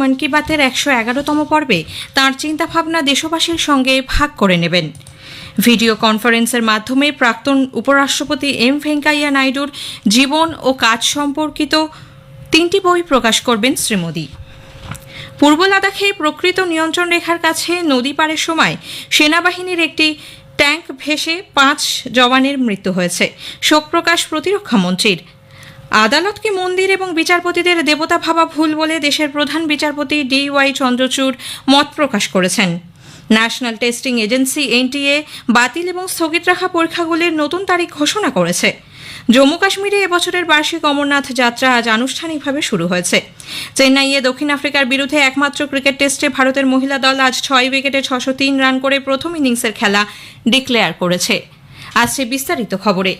মন কি বাতের একশো এগারোতম পর্বে তাঁর চিন্তাভাবনা দেশবাসীর সঙ্গে ভাগ করে নেবেন। ভিডিও কনফারেন্সের মাধ্যমে প্রাক্তন উপরাষ্ট্রপতি এম ভেঙ্কাইয়া নাইডুর জীবন ও কাজ সম্পর্কিত তিনটি বই প্রকাশ করবেন শ্রী মোদী। পূর্ব লাদাখে প্রকৃত নিয়ন্ত্রণ রেখার কাছে নদী পারের সময় সেনাবাহিনীর একটি ট্যাঙ্ক ভেসে পাঁচ জওয়ানের মৃত্যু হয়েছে। শোক প্রকাশ প্রতিরক্ষা মন্ত্রীর আদালতকে মন্দির এবং বিচারপতিদের দেবতা ভাবা ভুল বলে দেশের প্রধান বিচারপতি ডি ওয়াই চন্দ্রচূড় মত প্রকাশ করেছেন? ন্যাশনাল টেস্টিং এজেন্সি এনটিএ বাতিল এবং স্থগিত রাখা পরীক্ষাগুলির নতুন তারিখ ঘোষণা করেছে। জম্মু কাশ্মীরে এবছরের বার্ষিক অমরনাথ যাত্রা আজ আনুষ্ঠানিকভাবে শুরু হয়েছে। চেন্নাইয়ে দক্ষিণ আফ্রিকার বিরুদ্ধে একমাত্র ক্রিকেট টেস্টে ভারতের মহিলা দল আজ ছয় উইকেটে ছশো তিন রান করে প্রথম ইনিংসের খেলা ডিক্লেয়ার করেছে। আসছে বিস্তারিত খবরে।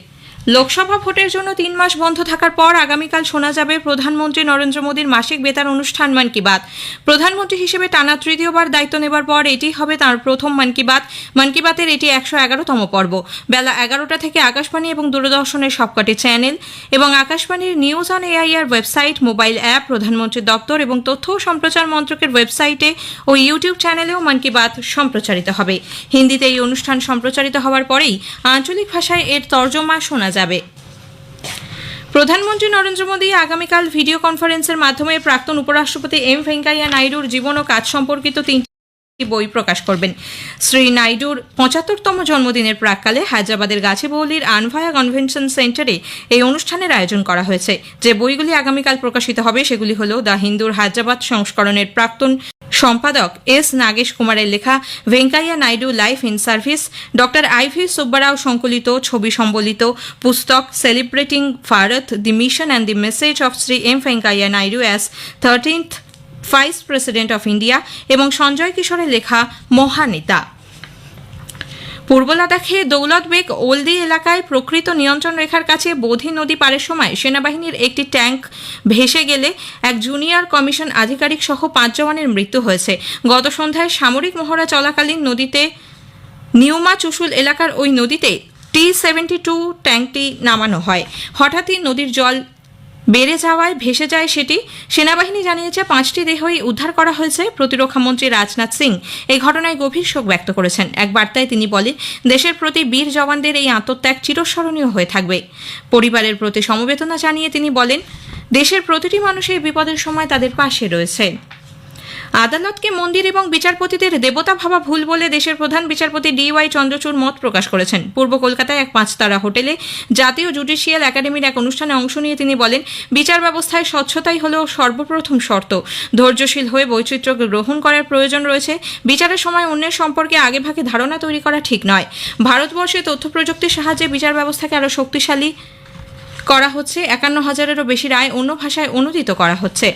লোকসভা ভোটের জন্য তিন মাস বন্ধ থাকার পর আগামীকাল শোনা যাবে প্রধানমন্ত্রী নরেন্দ্র মোদীর মাসিক বেতার অনুষ্ঠান মন কি বাত। প্রধানমন্ত্রী হিসেবে টানা তৃতীয়বার দায়িত্ব নেবার পর এটি হবে তার প্রথম মন কি বাত। মন কি বাতের এটি একশো এগারোতম পর্ব। বেলা এগারোটা থেকে আকাশবাণী এবং দূরদর্শনের সবকটি চ্যানেল এবং আকাশবাণীর news on AIR website, mobile app, প্রধানমন্ত্রীর দপ্তর এবং তথ্য ও সম্প্রচার মন্ত্রকের ওয়েবসাইটে ও ইউটিউব চ্যানেলেও মন কি বাত সম্প্রচারিত হবে। হিন্দিতে এই অনুষ্ঠান সম্প্রচারিত হওয়ার পরেই আঞ্চলিক ভাষায় এর তর্জমা শোনা যাবে। প্রধানমন্ত্রী নরেন্দ্র মোদী আগামীকাল ভিডিও কনফারেন্সের মাধ্যমে প্রাক্তন উপরাষ্ট্রপতি এম ভেঙ্কাইয়া নাইডুর জীবন ও কাজ সম্পর্কিত তিনটি বই প্রকাশ করবেন। শ্রী নাইডুর পঁচাত্তরতম জন্মদিনের প্রাককালে হায়দ্রাবাদের গাছিবৌলির আনভায়া কনভেনশন সেন্টারে এই অনুষ্ঠানের আয়োজন করা হয়েছে। যে বইগুলি আগামীকাল প্রকাশিত হবে, সেগুলি হল দ্য হিন্দুর হায়দ্রাবাদ সংস্করণের প্রাক্তন সম্পাদক এস নাগেশ কুমারের লেখা Venkaiah Naidu life in service, doctor I V Subbarao সংকলিত ছবি সম্বলিত পুস্তক celebrating Bharat, the mission and the message of Shri M Venkaiah Naidu as thirteenth vice president of India এবং সঞ্জয় কিশোরের লেখা মহানেতা। পূর্ব লাদাখে দৌলত বেগ ওলদি এলাকায় প্রকৃত নিয়ন্ত্রণ রেখার কাছে বোধি নদী পারের সময় সেনাবাহিনীর একটি ট্যাঙ্ক ভেসে গেলে এক জুনিয়র কমিশন আধিকারিক সহ পাঁচ জওয়ানের মৃত্যু হয়েছে। গত সন্ধ্যায় সামরিক মহড়া চলাকালীন নদীতে নিউমা চুশুল এলাকার ওই নদীতে টি সেভেন্টি টু ট্যাঙ্কটি নামানো হয়। হঠাৎই নদীর জল বেড়ে যাওয়ায় ভেসে যায় সেটি। সেনাবাহিনী জানিয়েছে, পাঁচটি দেহই উদ্ধার করা হয়েছে। প্রতিরক্ষামন্ত্রী রাজনাথ সিং এই ঘটনায় গভীর শোক ব্যক্ত করেছেন। এক বার্তায় তিনি বলেন, দেশের প্রতি বীর জওয়ানদের এই আত্মত্যাগ চিরস্মরণীয় হয়ে থাকবে। পরিবারের প্রতি সমবেদনা জানিয়ে তিনি বলেন, দেশের প্রতিটি মানুষ এই বিপদের সময় তাদের পাশে রয়েছে। আদালতকে মন্দির এবং বিচারপতিদের দেবতা ভাবা ভুল বলে দেশের প্রধান বিচারপতি ডি ওয়াই চন্দ্রচূড় মত প্রকাশ করেছেন। পূর্ব কলকাতায় এক পাঁচতারা হোটেলে জাতীয় জুডিশিয়াল একাডেমির এক অনুষ্ঠানে অংশ নিয়ে তিনি বলেন, বিচার ব্যবস্থায় স্বচ্ছতাই হল সর্বপ্রথম শর্ত। ধৈর্যশীল হয়ে বৈচিত্র্য গ্রহণ করার প্রয়োজন রয়েছে। বিচারের সময় অন্যের সম্পর্কে আগেভাগে ধারণা তৈরি করা ঠিক নয়। ভারতবর্ষে তথ্য প্রযুক্তির সাহায্যে বিচার ব্যবস্থাকে আরও শক্তিশালী করা হচ্ছে, একান্ন হাজারেরও বেশি রায় অন্য ভাষায় অনুদিত করা হচ্ছে।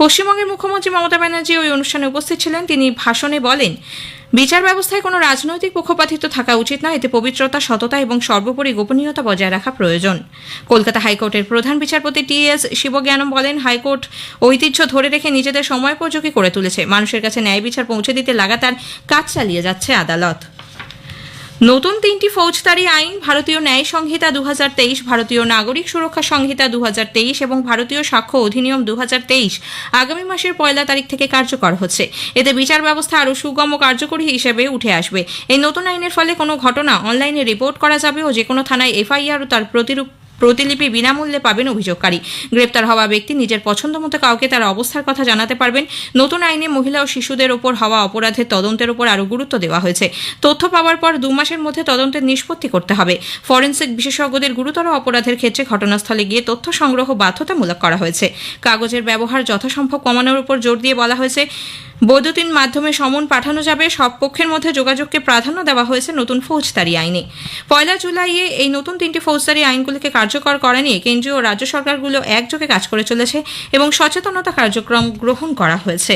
পশ্চিমবঙ্গের মুখ্যমন্ত্রী মমতা ব্যানার্জি ওই অনুষ্ঠানে উপস্থিত ছিলেন। তিনি ভাষণে বলেন, বিচার ব্যবস্থায় কোনো রাজনৈতিক পক্ষপাতিত্ব থাকা উচিত নয়। এতে পবিত্রতা, সততা এবং সর্বোপরি গোপনীয়তা বজায় রাখা প্রয়োজন। কলকাতা হাইকোর্টের প্রধান বিচারপতি টি এস শিবজ্ঞানম বলেন, হাইকোর্ট ঐতিহ্য ধরে রেখে নিজেদের সময়োপযোগী করে তুলেছে। মানুষের কাছে ন্যায় বিচার পৌঁছে দিতে লাগাতার কাজ চালিয়ে যাচ্ছে আদালত। নতুন তিনটি ফৌজদারি আইন, ভারতীয় ন্যায় সংহিতা দু হাজার তেইশ, ভারতীয় নাগরিক সুরক্ষা সংহিতা দু হাজার তেইশ এবং ভারতীয় সাক্ষ্য অধিনিয়ম দু হাজার তেইশ আগামী মাসের পয়লা তারিখ থেকে কার্যকর হচ্ছে। এতে বিচার ব্যবস্থা আরও সুগম কার্যকরী হিসেবে উঠে আসবে। এই নতুন আইনের ফলে কোনো ঘটনা অনলাইনে রিপোর্ট করা যাবে ও যে কোনো থানায় এফআইআর ও তার প্রতিরূপ প্রতিলিপি বিনামূল্যে পাবেন অভিযোগকারী। গ্রেপ্তার হওয়া ব্যক্তি নিজের পছন্দ মতো কাউকে তার অবস্থার কথা জানাতে পারবেন। নতুন আইনে মহিলা ও শিশুদের ওপর হওয়া অপরাধের তদন্তের ওপর আরও গুরুত্ব দেওয়া হয়েছে। তথ্য পাওয়ার পর দু মাসের মধ্যে তদন্তের নিষ্পত্তি করতে হবে। ফরেন্সিক বিশেষজ্ঞদের গুরুতর অপরাধের ক্ষেত্রে ঘটনাস্থলে গিয়ে তথ্য সংগ্রহ বাধ্যতামূলক করা হয়েছে। কাগজের ব্যবহার যথাসম্ভব কমানোর উপর জোর দিয়ে বলা হয়েছে। বৈদ্যুতিন মাধ্যমে সমন পাঠানো যাবে। সব পক্ষের মধ্যে যোগাযোগকে প্রাধান্য দেওয়া হয়েছে নতুন ফৌজদারি আইনে। পয়লা জুলাইয়ে এই নতুন তিনটি ফৌজদারি আইনগুলিকে কার্যকর করা নিয়ে কেন্দ্রীয় ও রাজ্য সরকারগুলো একযোগে কাজ করে চলেছে এবং সচেতনতা কার্যক্রম গ্রহণ করা হয়েছে।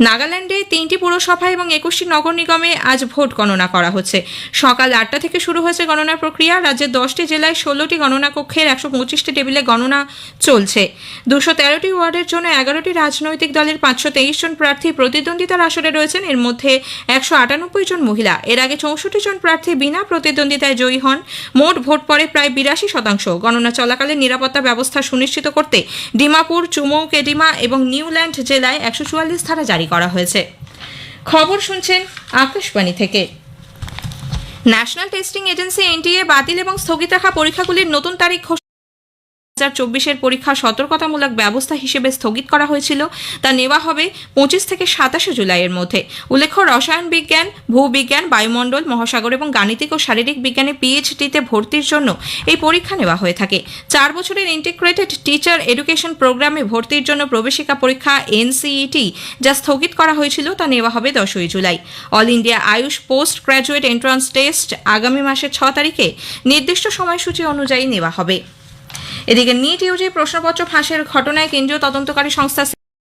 নাগাল্যান্ডে তিনটি পুরসভা এবং একুশটি নগর নিগমে আজ ভোট গণনা করা হচ্ছে। সকাল আটটা থেকে শুরু হয়েছে গণনা প্রক্রিয়া। রাজ্যের দশটি জেলায় ষোলোটি গণনা কক্ষের একশো পঁচিশটি টেবিলে গণনা চলছে। দুশো তেরোটি ওয়ার্ডের জন্য এগারোটি রাজনৈতিক দলের পাঁচশো তেইশ জন প্রার্থী প্রতিদ্বন্দ্বিতার আসরে রয়েছেন। এর মধ্যে একশো আটানব্বই জন মহিলা। এর আগে চৌষট্টি জন প্রার্থী বিনা প্রতিদ্বন্দ্বিতায় জয়ী হন। মোট ভোট পড়ে প্রায় বিরাশি শতাংশ। গণনা চলাকালে নিরাপত্তা ব্যবস্থা সুনিশ্চিত করতে ডিমাপুর, চুমৌ, কেডিমা এবং নিউল্যান্ড জেলায় একশো চুয়াল্লিশ ধারা জারি করা হয়েছে। খবর শুনছেন আকাশবাণী থেকে। ন্যাশনাল টেস্টিং এজেন্সি এনটিএ বাতিল এবং স্থগিত রাখা পরীক্ষাগুলির নতুন তারিখ হাজার চব্বিশের পরীক্ষা সতর্কতামূলক ব্যবস্থা হিসেবে স্থগিত করা হয়েছিল। তা নেওয়া হবে পঁচিশ থেকে সাতাশে জুলাইয়ের মধ্যে। উল্লেখ্য, রসায়ন বিজ্ঞান, ভূবিজ্ঞান, বায়ুমণ্ডল, মহাসাগর এবং গাণিতিক ও শারীরিক বিজ্ঞানে পিএইচডিতে ভর্তির জন্য এই পরীক্ষা নেওয়া হয়ে থাকে। চার বছরের ইন্টিগ্রেটেড টিচার এডুকেশন প্রোগ্রামে ভর্তির জন্য প্রবেশিকা পরীক্ষা এনসিইটি যা স্থগিত করা হয়েছিল তা নেওয়া হবে দশই July. All India AYUSH post graduate entrance test আগামী মাসের ছ তারিখে নির্দিষ্ট সময়সূচি অনুযায়ী নেওয়া হবে। এদিকে নিট ইউজি প্রশ্নপত্র ফাঁসের ঘটনায় কেন্দ্রীয় তদন্তকারী সংস্থা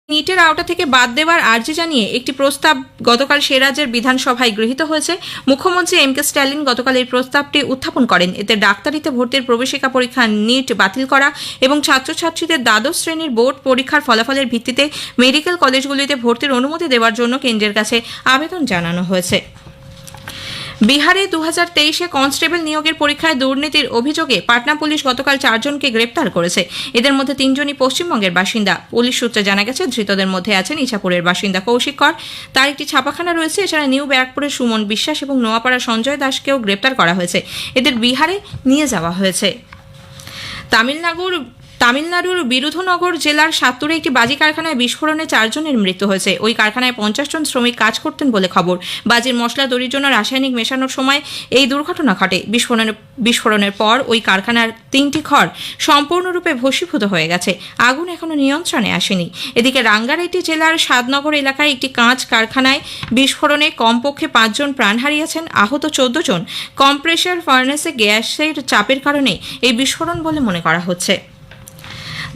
নিটের আওতা থেকে বাদ দেওয়ার আর্জি জানিয়ে একটি প্রস্তাব গতকাল সে রাজ্যের বিধানসভায় গৃহীত হয়েছে। মুখ্যমন্ত্রী এম কে স্ট্যালিন গতকাল এই প্রস্তাবটি উত্থাপন করেন। এতে ডাক্তারিতে ভর্তির প্রবেশিকা পরীক্ষা নিট বাতিল করা এবং ছাত্রছাত্রীদের দ্বাদশ শ্রেণির বোর্ড পরীক্ষার ফলাফলের ভিত্তিতে মেডিকেল কলেজগুলিতে ভর্তির অনুমতি দেওয়ার জন্য কেন্দ্রের কাছে আবেদন জানানো হয়েছে। বিহারে দু হাজার তেইশে কনস্টেবল নিয়োগের পরীক্ষায় দুর্নীতির অভিযোগে পাটনা পুলিশ গতকাল চারজনকে গ্রেপ্তার করেছে। এদের মধ্যে তিনজনই পশ্চিমবঙ্গের বাসিন্দা। পুলিশ সূত্রে জানা গেছে, ধৃতদের মধ্যে আছেন ইছাপুরের বাসিন্দা কৌশিক কর। তার একটি ছাপাখানা রয়েছে, এছাড়া নিউ ব্যারাকপুরের সুমন বিশ্বাস এবং নোয়াপাড়া সঞ্জয় দাসকেও গ্রেপ্তার করা হয়েছে। এদের বিহারে নিয়ে যাওয়া হয়েছে। তামিলনাড়ুর তামিলনাড়ুর বিরুধুনগর জেলার সাত্তুরে একটি বাজি কারখানায় বিস্ফোরণে চারজনের মৃত্যু হয়েছে। ওই কারখানায় পঞ্চাশ জন শ্রমিক কাজ করতেন বলে খবর। বাজির মশলা তৈরির জন্য রাসায়নিক মেশানোর সময় এই দুর্ঘটনা ঘটে। বিস্ফোরণের বিস্ফোরণের পর ওই কারখানার তিনটি ঘর সম্পূর্ণরূপে ভস্মীভূত হয়ে গেছে। আগুন এখনও নিয়ন্ত্রণে আসেনি। এদিকে রাঙ্গারেড্ডি জেলার সাদনগর এলাকায় একটি কাঁচ কারখানায় বিস্ফোরণে কমপক্ষে পাঁচজন প্রাণ হারিয়েছেন। আহত চোদ্দ জন কম্প্রেসার ফার্নেসে গ্যাসের চাপের কারণে এই বিস্ফোরণ বলে মনে করা হচ্ছে।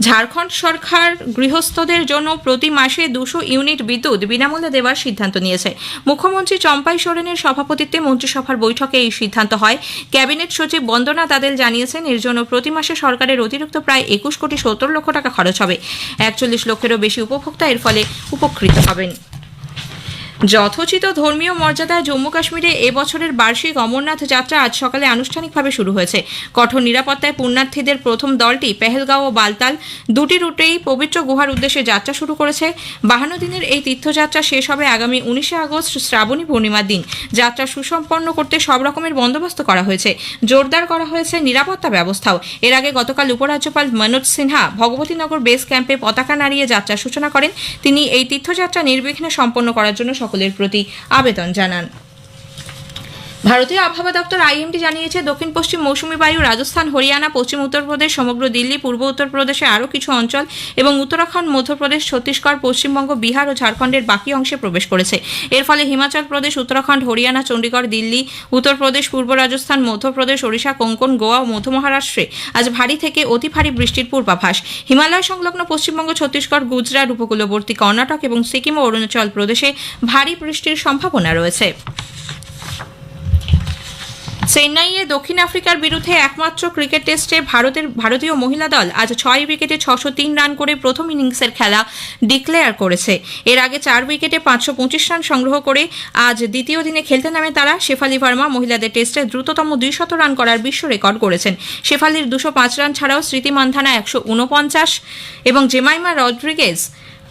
ঝাড়খণ্ড সরকার গৃহস্থদের জন্য প্রতি মাসে দুশো ইউনিট বিদ্যুৎ বিনামূল্যে দেওয়ার সিদ্ধান্ত নিয়েছে। মুখ্যমন্ত্রী চম্পাই সোরেনের সভাপতিত্বে মন্ত্রিসভার বৈঠকে এই সিদ্ধান্ত হয়। ক্যাবিনেট সচিব বন্দনা দাদেল জানিয়েছেন, এর জন্য প্রতি মাসে সরকারের অতিরিক্ত প্রায় একুশ কোটি সত্তর লক্ষ টাকা খরচ হবে। একচল্লিশ লক্ষেরও বেশি উপভোক্তা এর ফলে উপকৃত হবেন। যথোচিত ধর্মীয় মর্যাদায় জম্মু কাশ্মীরে এবছরের বার্ষিক অমরনাথ যাত্রা আজ সকালে আনুষ্ঠানিকভাবে শুরু হয়েছে। কঠোর নিরাপত্তায় পুণ্যার্থীদের প্রথম দলটি পেহেলগাঁও ও বালতাল দুটি রুটেই পবিত্র গুহার উদ্দেশ্যে যাত্রা শুরু করেছে। বাহান্ন দিনের এই তীর্থযাত্রা শেষ হবে আগামী উনিশে আগস্ট শ্রাবণী পূর্ণিমার দিন। যাত্রা সুসম্পন্ন করতে সব রকমের বন্দোবস্ত করা হয়েছে। জোরদার করা হয়েছে নিরাপত্তা ব্যবস্থাও। এর আগে গতকাল উপরাজ্যপাল মনোজ সিনহা ভগবতীনগর বেস ক্যাম্পে পতাকা নাড়িয়ে যাত্রা সূচনা করেন। তিনি এই তীর্থযাত্রা নির্বিঘ্নে সম্পন্ন করার জন্য সকলের প্রতি আবেদন জানান। ভারতীয় আবহাওয়া দপ্তর আইএমডি জানিয়েছে, দক্ষিণ পশ্চিম মৌসুমী বায়ু রাজস্থান, হরিয়ানা, পশ্চিম উত্তরপ্রদেশ, সমগ্র দিল্লি, পূর্ব উত্তরপ্রদেশে আরও কিছু অঞ্চল এবং উত্তরাখণ্ড, মধ্যপ্রদেশ, ছত্তিশগড়, পশ্চিমবঙ্গ, বিহার ও ঝাড়খণ্ডের বাকি অংশে প্রবেশ করেছে। এর ফলে হিমাচল প্রদেশ, উত্তরাখণ্ড, হরিয়ানা চণ্ডীগড় দিল্লি, উত্তরপ্রদেশ, পূর্ব রাজস্থান, মধ্যপ্রদেশ, ওড়িশা, কোঙ্কন, গোয়া ও মধ্য মহারাষ্ট্রে আজ ভারী থেকে অতি ভারী বৃষ্টির পূর্বাভাস। হিমালয় সংলগ্ন পশ্চিমবঙ্গ, ছত্তিশগড়, গুজরাট, উপকূলবর্তী কর্ণাটক এবং সিকিম ও অরুণাচল প্রদেশে ভারী বৃষ্টির সম্ভাবনা রয়েছে। চেন্নাইয়ে দক্ষিণ আফ্রিকার বিরুদ্ধে একমাত্র ক্রিকেট টেস্টে ভারতের, ভারতীয় মহিলা দল আজ ছয় উইকেটে ছশো তিন রান করে প্রথম ইনিংসের খেলা ডিক্লেয়ার করেছে। এর আগে চার উইকেটে পাঁচশো পঁচিশ রান সংগ্রহ করে আজ দ্বিতীয় দিনে খেলতে নামে তারা শেফালি ভার্মা মহিলাদের টেস্টে দ্রুততম দুইশত রান করার বিশ্ব রেকর্ড করেছেন। শেফালির দুশো পাঁচ রান ছাড়াও স্মৃতি মান্ধানা একশো উনপঞ্চাশ এবং জেমাইমা রড্রিগেজ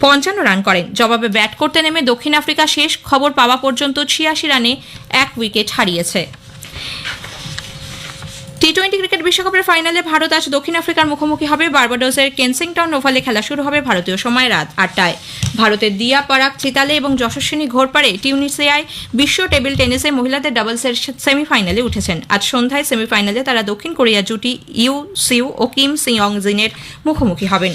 পঞ্চান্ন রান করেন। জবাবে ব্যাট করতে নেমে দক্ষিণ আফ্রিকা শেষ খবর পাওয়া পর্যন্ত ছিয়াশি রানে এক উইকেট হারিয়েছে। টি টোয়েন্টি ক্রিকেট বিশ্বকাপের ফাইনালে ভারত আজ দক্ষিণ আফ্রিকার মুখোমুখি হবে। বার্বাডোসের কেনসিংটন ওভালে খেলা শুরু হবে ভারতীয় সময় রাত আটটায়। ভারতের দিয়া পারাক, চিতালে এবং যশস্বিনী ঘোরপাড়ে টিউনিসিয়ায় বিশ্ব টেবিল টেনিসে মহিলাদের ডাবলসের সেমিফাইনালে উঠেছেন। আজ সন্ধ্যায় সেমিফাইনালে তারা দক্ষিণ কোরিয়া জুটি ইউ সিউ ও কিম সিয়ং জিনের মুখোমুখি হবেন।